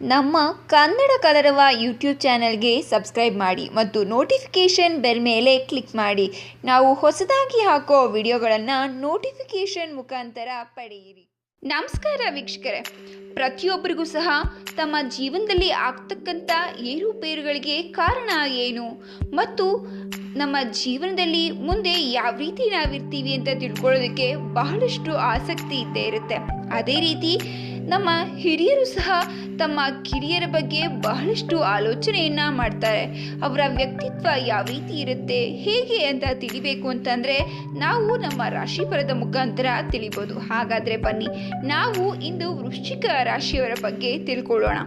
ನಮ್ಮ ಕನ್ನಡ ಕಲರವ ಯೂಟ್ಯೂಬ್ ಚಾನಲ್ಗೆ ಸಬ್ಸ್ಕ್ರೈಬ್ ಮಾಡಿ ಮತ್ತು ನೋಟಿಫಿಕೇಷನ್ ಬೆಲ್ ಮೇಲೆ ಕ್ಲಿಕ್ ಮಾಡಿ. ನಾವು ಹೊಸದಾಗಿ ಹಾಕೋ ವಿಡಿಯೋಗಳನ್ನು ನೋಟಿಫಿಕೇಷನ್ ಮುಖಾಂತರ ಪಡೆಯಿರಿ. ನಮಸ್ಕಾರ ವೀಕ್ಷಕರೇ. ಪ್ರತಿಯೊಬ್ಬರಿಗೂ ಸಹ ತಮ್ಮ ಜೀವನದಲ್ಲಿ ಆಗ್ತಕ್ಕಂಥ ಏರುಪೇರುಗಳಿಗೆ ಕಾರಣ ಏನು? ಮತ್ತು ನಮ್ಮ ಜೀವನದಲ್ಲಿ ಮುಂದೆ ಯಾವ ರೀತಿ ನಾವಿರ್ತೀವಿ ಅಂತ ತಿಳ್ಕೊಳ್ಳೋದಕ್ಕೆ ಬಹಳಷ್ಟು ಆಸಕ್ತಿ ಇದ್ದೇ ಇರುತ್ತೆ. ಅದೇ ರೀತಿ ನಮ್ಮ ಹಿರಿಯರು ಸಹ ತಮ್ಮ ಕಿರಿಯರ ಬಗ್ಗೆ ಬಹಳಷ್ಟು ಆಲೋಚನೆಯನ್ನ ಮಾಡ್ತಾರೆ. ಅವರ ವ್ಯಕ್ತಿತ್ವ ಯಾವ ರೀತಿ ಇರುತ್ತೆ, ಹೇಗೆ ಅಂತ ತಿಳಿಬೇಕು ಅಂತಂದ್ರೆ ನಾವು ನಮ್ಮ ರಾಶಿಪರದ ಮುಖಾಂತರ ತಿಳಿಬೋದು. ಹಾಗಾದ್ರೆ ಬನ್ನಿ, ನಾವು ಇಂದು ವೃಶ್ಚಿಕ ರಾಶಿಯವರ ಬಗ್ಗೆ ತಿಳ್ಕೊಳ್ಳೋಣ.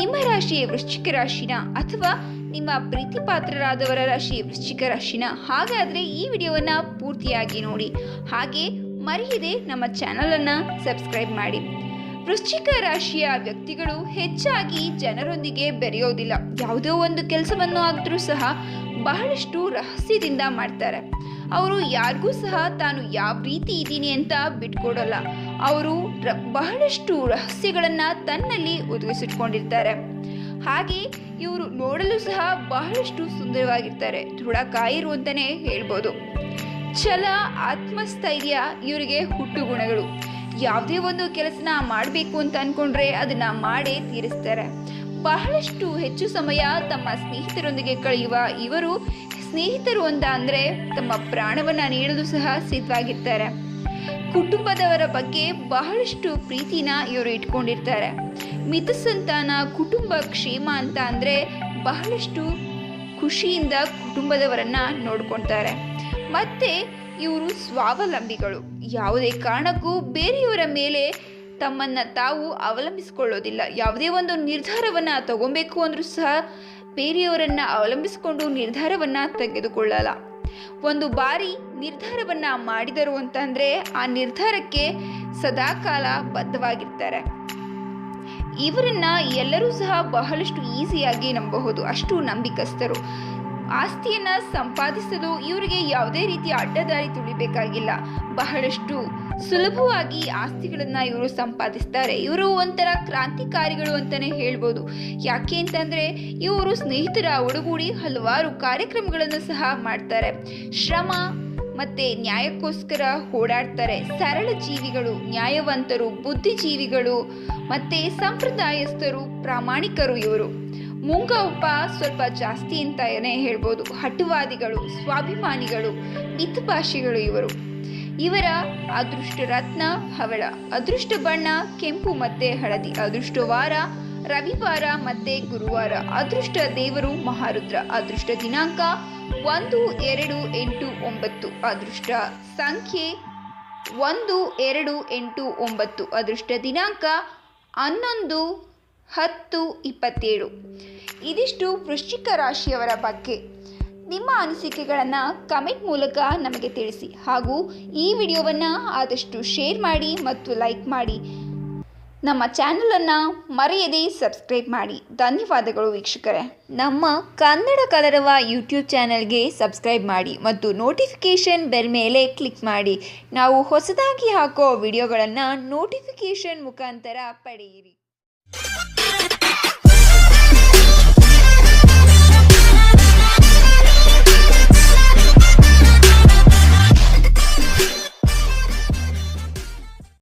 ನಿಮ್ಮ ರಾಶಿ ವೃಶ್ಚಿಕ ರಾಶಿನ ಅಥವಾ ನಿಮ್ಮ ಪ್ರೀತಿ ಪಾತ್ರರಾದವರ ರಾಶಿ ವೃಶ್ಚಿಕ ರಾಶಿನ ಹಾಗಾದ್ರೆ ಈ ವಿಡಿಯೋವನ್ನ ಪೂರ್ತಿಯಾಗಿ ನೋಡಿ. ಹಾಗೆ ಮರೆಯದೆ ನಮ್ಮ ಚಾನಲನ್ನು ಸಬ್ಸ್ಕ್ರೈಬ್ ಮಾಡಿ. ವೃಶ್ಚಿಕ ರಾಶಿಯ ವ್ಯಕ್ತಿಗಳು ಹೆಚ್ಚಾಗಿ ಜನರೊಂದಿಗೆ ಬೆರೆಯೋದಿಲ್ಲ. ಯಾವುದೋ ಒಂದು ಕೆಲಸವನ್ನು ಆದರೂ ಸಹ ಬಹಳಷ್ಟು ರಹಸ್ಯದಿಂದ ಮಾಡ್ತಾರೆ. ಅವರು ಯಾರಿಗೂ ಸಹ ತಾನು ಯಾವ ರೀತಿ ಇದ್ದೀನಿ ಅಂತ ಬಿಟ್ಕೊಡಲ್ಲ. ಅವರು ಬಹಳಷ್ಟು ರಹಸ್ಯಗಳನ್ನು ತನ್ನಲ್ಲಿ ಒದಗಿಸಿಟ್ಕೊಂಡಿರ್ತಾರೆ. ಹಾಗೆ ಇವರು ನೋಡಲು ಸಹ ಬಹಳಷ್ಟು ಸುಂದರವಾಗಿರ್ತಾರೆ. ದೃಢಕಾಯರು ಅಂತಲೇ ಹೇಳ್ಬೋದು. ಛಲ, ಆತ್ಮಸ್ಥೈರ್ಯ ಇವರಿಗೆ ಹುಟ್ಟು ಗುಣಗಳು ಯಾವುದೇ ಒಂದು ಕೆಲಸನ ಮಾಡಬೇಕು ಅಂತ ಅಂದ್ಕೊಂಡ್ರೆ ಅದನ್ನ ಮಾಡೇ ತೀರಿಸ್ತಾರೆ. ಬಹಳಷ್ಟು ಹೆಚ್ಚು ಸಮಯ ತಮ್ಮ ಸ್ನೇಹಿತರೊಂದಿಗೆ ಕಳೆಯುವ ಇವರು ಸ್ನೇಹಿತರು ಅಂತ ಅಂದರೆ ತಮ್ಮ ಪ್ರಾಣವನ್ನ ನೀಡಲು ಸಹ ಸಿದ್ಧವಾಗಿರ್ತಾರೆ. ಕುಟುಂಬದವರ ಬಗ್ಗೆ ಬಹಳಷ್ಟು ಪ್ರೀತಿನ ಇವರು ಇಟ್ಕೊಂಡಿರ್ತಾರೆ. ಮಿತ ಸಂತಾನ ಕುಟುಂಬ ಕ್ಷೇಮ ಅಂತ ಅಂದರೆ ಬಹಳಷ್ಟು ಖುಷಿಯಿಂದ ಕುಟುಂಬದವರನ್ನ ನೋಡ್ಕೊಳ್ತಾರೆ ಮತ್ತೆ ಇವರು ಸ್ವಾವಲಂಬಿಗಳು. ಯಾವುದೇ ಕಾರಣಕ್ಕೂ ಬೇರೆಯವರ ಮೇಲೆ ತಮ್ಮನ್ನು ತಾವು ಅವಲಂಬಿಸಿಕೊಳ್ಳೋದಿಲ್ಲ. ಯಾವುದೇ ಒಂದು ನಿರ್ಧಾರವನ್ನು ತಗೊಬೇಕು ಅಂದರೂ ಸಹ ಬೇರೆಯವರನ್ನು ಅವಲಂಬಿಸಿಕೊಂಡು ನಿರ್ಧಾರವನ್ನು ತೆಗೆದುಕೊಳ್ಳಲ್ಲ. ಒಂದು ಬಾರಿ ನಿರ್ಧಾರವನ್ನು ಮಾಡಿದರು ಅಂತಂದರೆ ಆ ನಿರ್ಧಾರಕ್ಕೆ ಸದಾಕಾಲ ಬದ್ಧವಾಗಿರ್ತಾರೆ. ಇವರನ್ನ ಎಲ್ಲರೂ ಸಹ ಬಹಳಷ್ಟು ಈಸಿಯಾಗಿ ನಂಬಬಹುದು. ಅಷ್ಟು ನಂಬಿಕಸ್ಥರು ಆಸ್ತಿಯನ್ನ ಸಂಪಾದಿಸಲು ಇವರಿಗೆ ಯಾವುದೇ ರೀತಿಯ ಅಡ್ಡದಾರಿ ತುಳಿಬೇಕಾಗಿಲ್ಲ. ಬಹಳಷ್ಟು ಸುಲಭವಾಗಿ ಆಸ್ತಿಗಳನ್ನ ಇವರು ಸಂಪಾದಿಸ್ತಾರೆ. ಇವರು ಒಂಥರ ಕ್ರಾಂತಿಕಾರಿಗಳು ಅಂತಾನೆ ಹೇಳ್ಬೋದು. ಯಾಕೆ ಅಂತಂದ್ರೆ ಇವರು ಸ್ನೇಹಿತರ ಒಡಗೂಡಿ ಹಲವಾರು ಕಾರ್ಯಕ್ರಮಗಳನ್ನು ಸಹ ಮಾಡ್ತಾರೆ. ಶ್ರಮ ಮತ್ತೆ ನ್ಯಾಯಕ್ಕೋಸ್ಕರ ಓಡಾಡ್ತಾರೆ. ಸರಳ ಜೀವಿಗಳು, ನ್ಯಾಯವಂತರು, ಬುದ್ಧಿಜೀವಿಗಳು ಮತ್ತೆ ಸಂಪ್ರದಾಯಸ್ಥರು, ಪ್ರಾಮಾಣಿಕರು ಇವರು. ಮುಂಗೌಪ ಸ್ವಲ್ಪ ಜಾಸ್ತಿ ಅಂತಾನೆ ಹೇಳ್ಬೋದು. ಹಟುವಾದಿಗಳು, ಸ್ವಾಭಿಮಾನಿಗಳು ಮಿತಭಾಷಿಗಳು ಇವರು. ಇವರ ಅದೃಷ್ಟ ರತ್ನ ಹವಳ, ಅದೃಷ್ಟ ಬಣ್ಣ ಕೆಂಪು ಮತ್ತೆ ಹಳದಿ, ಅದೃಷ್ಟ ವಾರ ರವಿವಾರ ಮತ್ತೆ ಗುರುವಾರ, ಅದೃಷ್ಟ ದೇವರು ಮಹಾರುದ್ರ, ಅದೃಷ್ಟ ದಿನಾಂಕ ಒಂದು ಎರಡು ಎಂಟು ಒಂಬತ್ತು, ಅದೃಷ್ಟ ಸಂಖ್ಯೆ ಒಂದು ಎರಡು ಎಂಟು ಒಂಬತ್ತು, ಅದೃಷ್ಟ ದಿನಾಂಕ ಹನ್ನೊಂದು ಹತ್ತು ಇಪ್ಪತ್ತೇಳು. ಇದಿಷ್ಟು ವೃಶ್ಚಿಕ ರಾಶಿಯವರ ಬಗ್ಗೆ. ನಿಮ್ಮ ಅನಿಸಿಕೆಗಳನ್ನು ಕಮೆಂಟ್ ಮೂಲಕ ನಮಗೆ ತಿಳಿಸಿ. ಹಾಗೂ ಈ ವಿಡಿಯೋವನ್ನು ಆದಷ್ಟು ಶೇರ್ ಮಾಡಿ ಮತ್ತು ಲೈಕ್ ಮಾಡಿ. ನಮ್ಮ ಚಾನಲನ್ನು ಮರೆಯದೆ ಸಬ್ಸ್ಕ್ರೈಬ್ ಮಾಡಿ. ಧನ್ಯವಾದಗಳು ವೀಕ್ಷಕರೇ. ನಮ್ಮ ಕನ್ನಡ ಕಲರವ ಯೂಟ್ಯೂಬ್ ಚಾನಲ್ಗೆ ಸಬ್ಸ್ಕ್ರೈಬ್ ಮಾಡಿ ಮತ್ತು ನೋಟಿಫಿಕೇಷನ್ ಬೆಲ್ ಮೇಲೆ ಕ್ಲಿಕ್ ಮಾಡಿ. ನಾವು ಹೊಸದಾಗಿ ಹಾಕೋ ವಿಡಿಯೋಗಳನ್ನು ನೋಟಿಫಿಕೇಷನ್ ಮುಖಾಂತರ ಪಡೆಯಿರಿ.